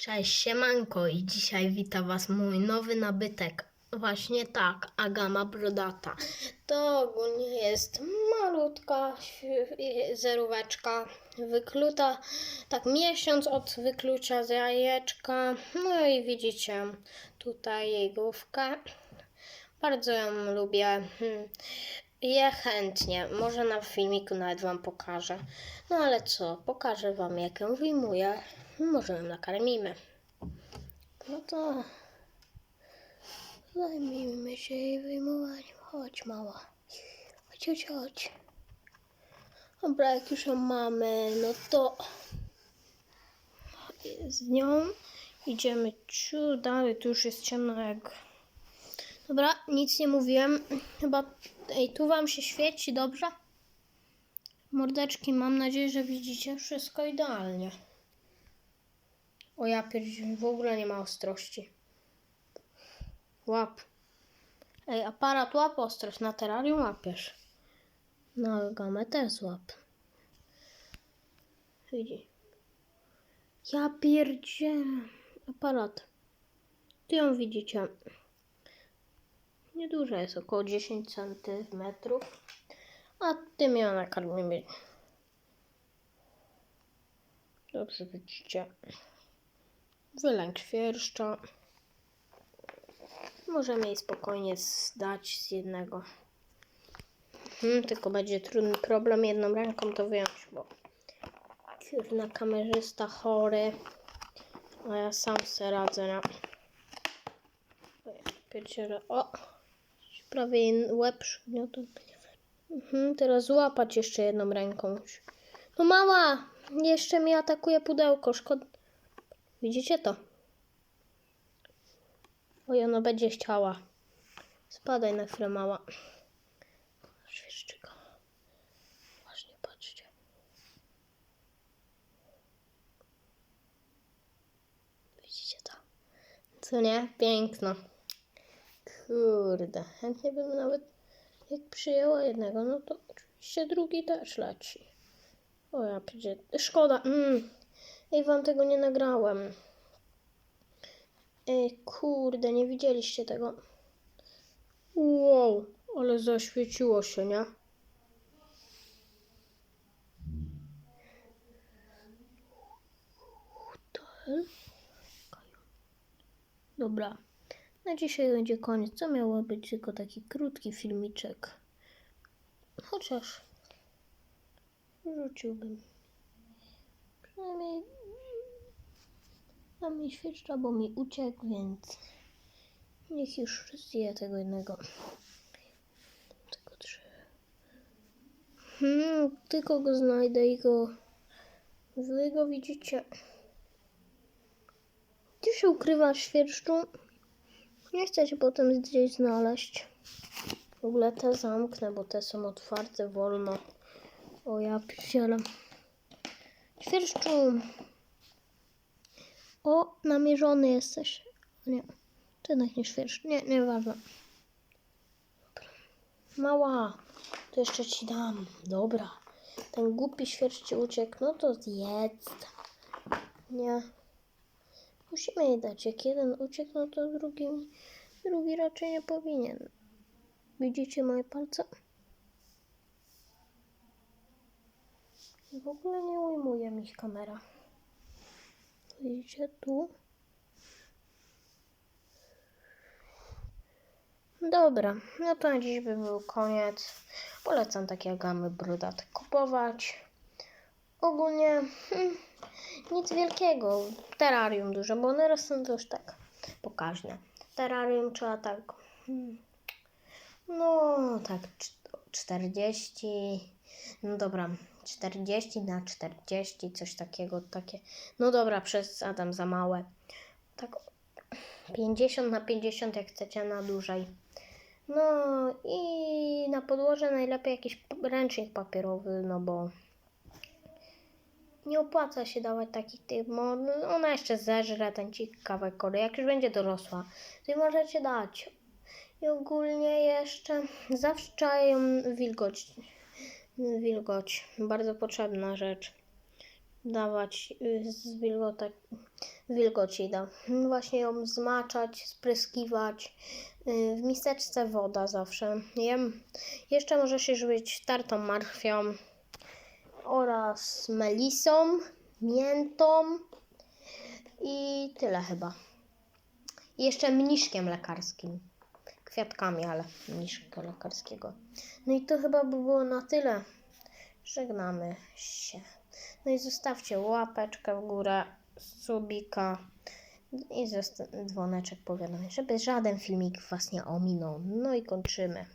Cześć, siemanko i dzisiaj wita Was mój nowy nabytek. Właśnie tak, agama brodata. To ogólnie jest malutka zeróweczka, wykluta tak miesiąc od wyklucia z jajeczka. No i widzicie tutaj jej główkę. Bardzo ją lubię. Hmm. Je chętnie. Może na filmiku nawet Wam pokażę. No ale co? Pokażę Wam jak ją wyjmuję. Może ją nakarmimy. No to zajmijmy się jej wyjmowaniem. Chodź mała. Chodź, chodź, chodź. Dobra, jak już ją mamy, no to z nią idziemy ciu dalej. Tu już jest ciemno jak... Dobra, nic nie mówiłem. Chyba... Ej, tu wam się świeci, dobrze? Mordeczki, mam nadzieję, że widzicie wszystko idealnie. O ja pierdziu, w ogóle nie ma ostrości. Łap. Ej, aparat łap ostrość, na terrarium łapiesz. Na gamę też złap. Widzi. Ja pierdzielę. Aparat. Tu ją widzicie. Nieduża jest, około 10 cm. A tym ją nakarmimy. Dobrze widzicie. Wylęk świerszcza. Możemy jej spokojnie zdać z jednego. Hmm, tylko będzie trudny problem jedną ręką to wyjąć, bo kurna kamerzysta chory. A ja sam se radzę na... Pierdziele. O! Prawie łeb przygniotł. Mhm, teraz złapać jeszcze jedną ręką. No mama! Jeszcze mi atakuje pudełko. Szkoda. Widzicie to? Oj, ono będzie chciała. Spadaj na chwilę, mała. Świerszczyka. Właśnie, patrzcie. Widzicie to? Co nie? Piękno. Kurde, chętnie bym nawet jak przyjęła jednego, no to oczywiście drugi też leci. O ja pierdzie... Szkoda. Mm. Ej, wam tego nie nagrałem. Ej, kurde, nie widzieliście tego. Wow, ale zaświeciło się, nie? Dobra. Na dzisiaj będzie koniec. To miało być tylko taki krótki filmiczek. Chociaż rzuciłbym. Przynajmniej na mnie świeczka, bo mi uciekł, więc niech już zje tego jednego. Tego trzy. Hmm, tylko go znajdę i go... Wy go widzicie. Gdzie się ukrywa świerszczu? Nie chcę cię potem gdzieś znaleźć. W ogóle te zamknę, bo te są otwarte wolno. O ja pierdzielę. Świerszczu. O, namierzony jesteś. Nie, to jednak nie. Nie, nieważne. Mała, to jeszcze ci dam. Dobra. Ten głupi świerszcz ci uciekł, no to zjedz. Nie. Musimy jej dać. Jak jeden uciekł, no to drugi, drugi raczej nie powinien. Widzicie moje palce? W ogóle nie ujmuje mi ich kamera. Widzicie tu? Dobra, no to na dziś by był koniec. Polecam takie gamy brudate kupować. Ogólnie hmm, nic wielkiego. Terrarium duże, bo one rosną już tak pokaźne. Terrarium trzeba tak, hmm, no tak cz- 40, no dobra, 40 na 40, coś takiego, takie, no dobra, przesadzam za małe. Tak 50 na 50 jak chcecie na dłużej. No i na podłoże najlepiej jakiś ręcznik papierowy, no bo nie opłaca się dawać takich tych, bo ona jeszcze zeżre ten ci kawałek kory. Jak już będzie dorosła, to możecie dać. I ogólnie jeszcze zawsze ją wilgoć. Wilgoć, bardzo potrzebna rzecz. Dawać y, zwilgotać, wilgoci da. Właśnie ją zmaczać, spryskiwać. Yy, W miseczce woda zawsze. Jem. Jeszcze może się żywić tartą marchwią oraz melisą, miętą i tyle chyba. Jeszcze mniszkiem lekarskim. Kwiatkami, ale mniszka lekarskiego. No i to chyba by było na tyle. Żegnamy się. No i zostawcie łapeczkę w górę, subika i dzwoneczek powiadomień, żeby żaden filmik Was nie ominął. No i kończymy.